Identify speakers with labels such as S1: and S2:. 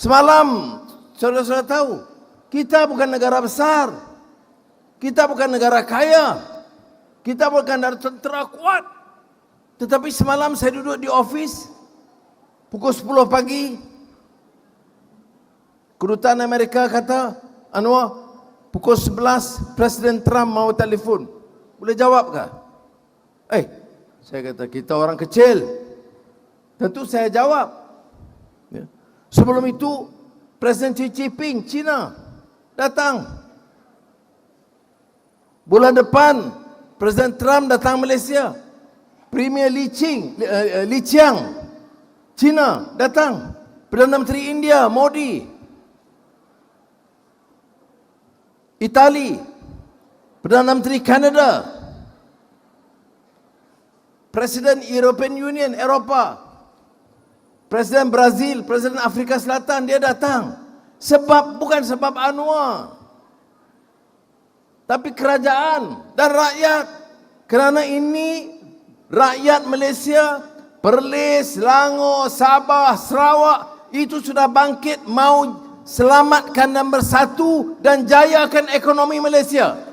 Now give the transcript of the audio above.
S1: Semalam saudara-saudara tahu, kita bukan negara besar. Kita bukan negara kaya. Kita bukan negara tentera kuat. Tetapi semalam saya duduk di ofis pukul 10 pagi. Kedutaan Amerika kata, Anwar, pukul 11 Presiden Trump mau telefon. Boleh jawab ke? Eh, saya kata kita orang kecil. Tentu saya jawab. Ya. Sebelum itu Presiden Xi Jinping China datang. Bulan depan Presiden Trump datang Malaysia. Premier Li Qing, uh, Li Qiang China datang. Perdana Menteri India Modi. Itali. Perdana Menteri Kanada. Presiden European Union Eropah. Presiden Brazil, Presiden Afrika Selatan dia datang. Sebab bukan sebab Anwar. Tapi kerajaan dan rakyat. Kerana ini rakyat Malaysia, Perlis, Selangor, Sabah, Sarawak itu sudah bangkit mau selamatkan dan bersatu dan jayakan ekonomi Malaysia.